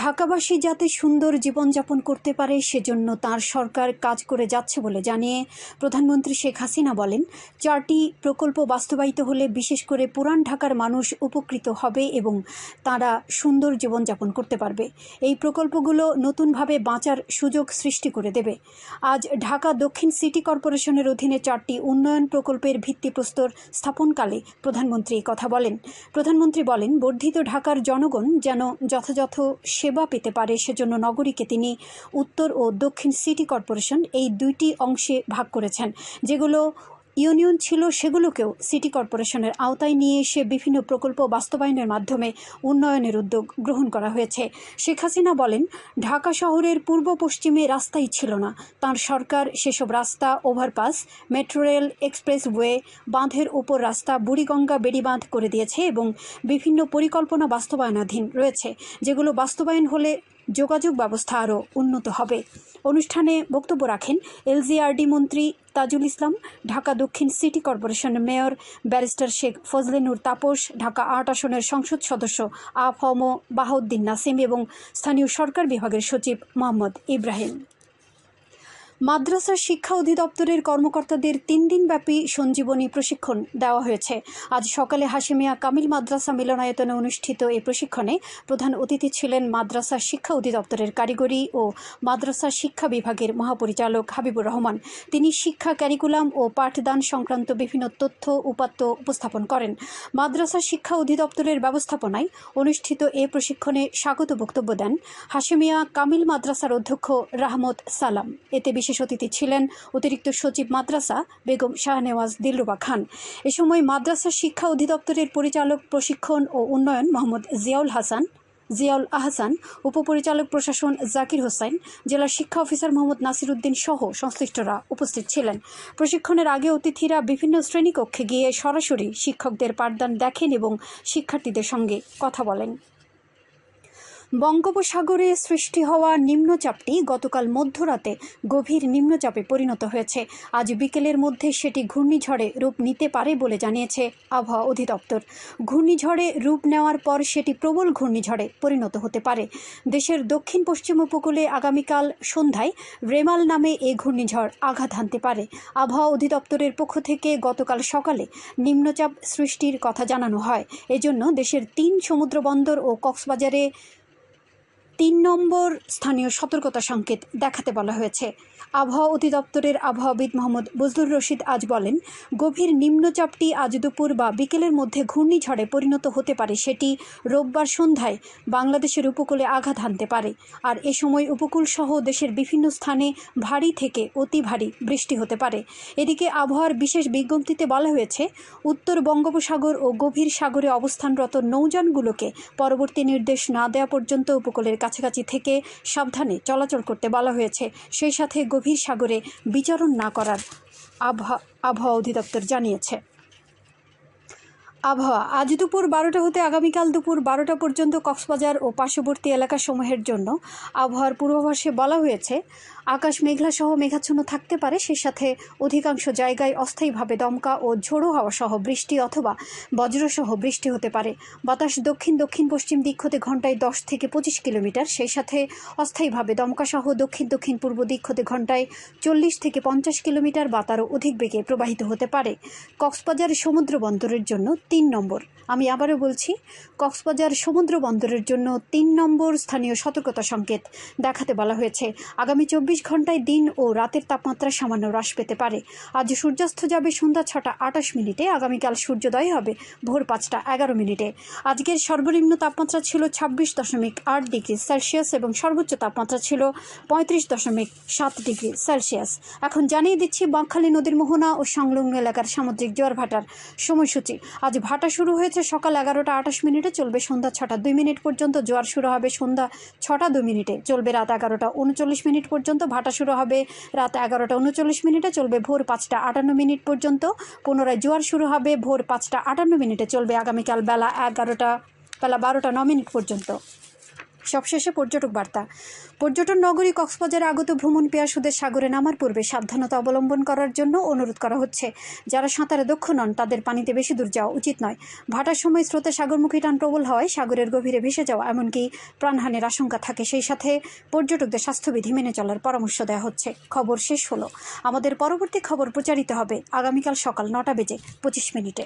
ঢাকাবাসী যাতে সুন্দর জীবনযাপন করতে পারে, সেজন্য তার সরকার কাজ করে যাচ্ছে বলে জানিয়ে প্রধানমন্ত্রী শেখ হাসিনা বলেন, চারটি প্রকল্প বাস্তবায়িত হলে বিশেষ করে পুরান ঢাকার মানুষ উপকৃত হবে এবং তারা সুন্দর জীবনযাপন করতে পারবে। এই প্রকল্পগুলো নতুনভাবে বাঁচার সুযোগ সৃষ্টি করে দেবে। আজ ঢাকা দক্ষিণ সিটি কর্পোরেশনের অধীনে চারটি উন্নয়ন প্রকল্পের ভিত্তিপ্রস্তর স্থাপনকালে প্রধানমন্ত্রী কথা বলেন। প্রধানমন্ত্রী বলেন, বর্ধিত ঢাকার জনগণ যেন যথাযথ সেবা পেতে পারে, সেজন্য নগরীকে তিনি উত্তর ও দক্ষিণ সিটি কর্পোরেশন এই দুইটি অংশে ভাগ করেছেন, যেগুলো ইউনিয়ন ছিল সেগুলোকেও সিটি কর্পোরেশনের আওতায় নিয়ে এসে বিভিন্ন প্রকল্প বাস্তবায়নের মাধ্যমে উন্নয়নের উদ্যোগ গ্রহণ করা হয়েছে। শেখ হাসিনা বলেন, ঢাকা শহরের পূর্ব পশ্চিমে রাস্তাই ছিল না। তার সরকার সেসব রাস্তা, ওভারপাস, মেট্রো রেল, এক্সপ্রেসওয়ে, বাঁধের উপর রাস্তা, বুড়িগঙ্গা বেড়িবাঁধ করে দিয়েছে এবং বিভিন্ন পরিকল্পনা বাস্তবায়নাধীন রয়েছে। যেগুলো বাস্তবায়ন হলে যোগাযোগ ব্যবস্থা আরও উন্নত হবে। অনুষ্ঠানে বক্তব্য রাখেন এলজিআরডি মন্ত্রী তাজুল ইসলাম, ঢাকা দক্ষিণ সিটি কর্পোরেশনের মেয়র ব্যারিস্টার শেখ ফজলে ফজলেনুর তাপস, ঢাকা আট আসনের সংসদ সদস্য আফম বাহাউদ্দিন নাসিম এবং স্থানীয় সরকার বিভাগের সচিব মোহাম্মদ ইব্রাহিম। মাদ্রাসা শিক্ষা অধিদপ্তরের কর্মকর্তাদের তিন দিনব্যাপী সঞ্জীবনী প্রশিক্ষণ দেওয়া হয়েছে। আজ সকালে হাসিমিয়া কামিল মাদ্রাসা মিলনায়তনে অনুষ্ঠিত এই প্রশিক্ষণে প্রধান অতিথি ছিলেন মাদ্রাসা শিক্ষা অধিদপ্তরের কারিগরি ও মাদ্রাসা শিক্ষা বিভাগের মহাপরিচালক হাবিবুর রহমান। তিনি শিক্ষা ক্যারিকুলাম ও পাঠদান সংক্রান্ত বিভিন্ন তথ্য, উপাত্ত উপস্থাপন করেন। মাদ্রাসা শিক্ষা অধিদপ্তরের ব্যবস্থাপনায় অনুষ্ঠিত এ প্রশিক্ষণে স্বাগত বক্তব্য দেন হাসিমিয়া কামিল মাদ্রাসার অধ্যক্ষ রাহমত সালাম। এতে বিশেষ অতিথি ছিলেন অতিরিক্ত সচিব মাদ্রাসা বেগম শাহনেওয়াজ দিলরুবা খান। এ সময় মাদ্রাসা শিক্ষা অধিদপ্তরের পরিচালক, প্রশিক্ষণ ও উন্নয়ন মোহাম্মদ জিয়াউল হাসান, জিয়াউল আহসান, উপপরিচালক প্রশাসন জাকির হোসেন, জেলা শিক্ষা অফিসার মোহাম্মদ নাসির উদ্দিন সহ সংশ্লিষ্টরা উপস্থিত ছিলেন। প্রশিক্ষণের আগে অতিথিরা বিভিন্ন শ্রেণীকক্ষে গিয়ে সরাসরি শিক্ষকদের পাঠদান দেখেন এবং শিক্ষার্থীদের সঙ্গে কথা বলেন। বঙ্গোপসাগরে সৃষ্টি হওয়া নিম্নচাপটি গতকাল মধ্যরাতে গভীর নিম্নচাপে পরিণত হয়েছে। আজ বিকেলের মধ্যে সেটি ঘূর্ণিঝড়ে রূপ নিতে পারে বলে জানিয়েছে আবহাওয়া অধিদপ্তর। ঘূর্ণিঝড়ে রূপ নেওয়ার পর সেটি প্রবল ঘূর্ণিঝড়ে পরিণত হতে পারে। দেশের দক্ষিণ পশ্চিম উপকূলে আগামীকাল সন্ধ্যায় রেমাল নামে এই ঘূর্ণিঝড় আঘাত হানতে পারে। আবহাওয়া অধিদপ্তরের পক্ষ থেকে গতকাল সকালে নিম্নচাপ সৃষ্টির কথা জানানো হয়। এজন্য দেশের তিন সমুদ্র বন্দর ও কক্সবাজারে তিন নম্বর স্থানীয় সতর্কতা সংকেত দেখাতে বলা হয়েছে। আবহাওয়া অধিদপ্তরের আবহাওয়াবিদ মোহাম্মদ বজলুর রশিদ আজ বলেন, গভীর নিম্নচাপটি আজ দুপুর বা বিকেলের মধ্যে ঘূর্ণিঝড়ে পরিণত হতে পারে, সেটি রোববার সন্ধ্যায় বাংলাদেশের উপকূলে আঘাত হানতে পারে। আর এ সময় উপকূল সহ দেশের বিভিন্ন স্থানে ভারী থেকে অতি ভারী বৃষ্টি হতে পারে। এদিকে আবহাওয়ার বিশেষ বিজ্ঞপ্তিতে বলা হয়েছে, উত্তর বঙ্গোপসাগর ও গভীর সাগরে অবস্থানরত নৌযানগুলোকে পরবর্তী নির্দেশ না দেওয়া পর্যন্ত উপকূলের কাছাকাছি থেকে সাবধানে চলাচল করতে বলা হয়েছে। সেই সাথে গভীর সাগরে বিচরণ না করার আবহাওয়া আবহাওয়া অধিদপ্তর জানিয়েছে। আবহাওয়া। আজ দুপুর বারোটা হতে আগামীকাল দুপুর বারোটা পর্যন্ত কক্সবাজার ও পার্শ্ববর্তী এলাকাসমূহের জন্য আবহাওয়ার পূর্বাভাসে বলা হয়েছে, আকাশ মেঘলা সহ মেঘাচ্ছন্ন থাকতে পারে সে সাথে অধিকাংশ জায়গায় অস্থায়ীভাবে দমকা ও ঝোড়ো হাওয়া সহ বৃষ্টি অথবা বজ্রসহ বৃষ্টি হতে পারে। বাতাস দক্ষিণ দক্ষিণ পশ্চিম দিক হতে ঘন্টায় দশ থেকে পঁচিশ কিলোমিটার, সেই সাথে অস্থায়ীভাবে দমকা সহ দক্ষিণ দক্ষিণ পূর্ব দিক হতে ঘন্টায় চল্লিশ থেকে পঞ্চাশ কিলোমিটার, বা তারও অধিক বেগে প্রবাহিত হতে পারে। কক্সবাজার সমুদ্র বন্দরের জন্য তিন নম্বর। আমি আবারও বলছি, কক্সবাজার সমুদ্র বন্দরের জন্য তিন নম্বর স্থানীয় সতর্কতা সংকেত দেখাতে বলা হয়েছে। আগামী চব্বিশ ঘন্টায় দিন ও রাতের তাপমাত্রা সামান্য হ্রাস পেতে পারে। আজ সূর্যাস্ত যাবে সন্ধ্যা ছটা আটাশ মিনিটে, আগামীকাল সূর্যোদয় হবে ভোর পাঁচটা এগারো মিনিটে। আজকের সর্বনিম্ন তাপমাত্রা ছিল ছাব্বিশ দশমিক আট ডিগ্রি সেলসিয়াস এবং সর্বোচ্চ তাপমাত্রা ছিল পঁয়ত্রিশ দশমিক সাত ডিগ্রি সেলসিয়াস। এখন জানিয়ে দিচ্ছি, বাঁকখালী নদীর মোহনা ও সংলগ্ন এলাকার সামুদ্রিক জোয়ার ভাটার সময়সূচি। আজ ভাটা শুরু হয়েছে সকাল এগারোটা আঠাশ মিনিটে, চলবে সন্ধ্যা ছটা দুই মিনিট পর্যন্ত, জোয়ার শুরু হবে সন্ধ্যা ছটা দুই মিনিটে, চলবে রাত এগারোটা উনচল্লিশ মিনিট পর্যন্ত, ভাটা শুরু হবে রাত এগারোটা উনচল্লিশ মিনিটে, চলবে ভোর পাঁচটা আটান্ন মিনিট পর্যন্ত, পুনরায় জোয়ার শুরু হবে ভোর পাঁচটা আটান্ন মিনিটে, চলবে আগামীকাল বেলা এগারোটা, বেলা বারোটা ন মিনিট পর্যন্ত। সবশেষে পর্যটক বার্তা। পর্যটন নগরী কক্সবাজারে আগত ভ্রমণ পেয়াসুদের সাগরে নামার পূর্বে সাবধানতা অবলম্বন করার জন্য অনুরোধ করা হচ্ছে। যারা সাঁতারে দক্ষ নন, তাদের পানিতে বেশি দূর যাওয়া উচিত নয়। ভাটার সময় স্রোতে সাগরমুখী টান প্রবল হওয়ায় সাগরের গভীরে ভেসে যাওয়া, এমনকি প্রাণহানির আশঙ্কা থাকে। সেই সাথে পর্যটকদের স্বাস্থ্যবিধি মেনে চলার পরামর্শ দেওয়া হচ্ছে। খবর শেষ হলো। আমাদের পরবর্তী খবর প্রচারিত হবে আগামীকাল সকাল নটা বেজে পঁচিশ মিনিটে।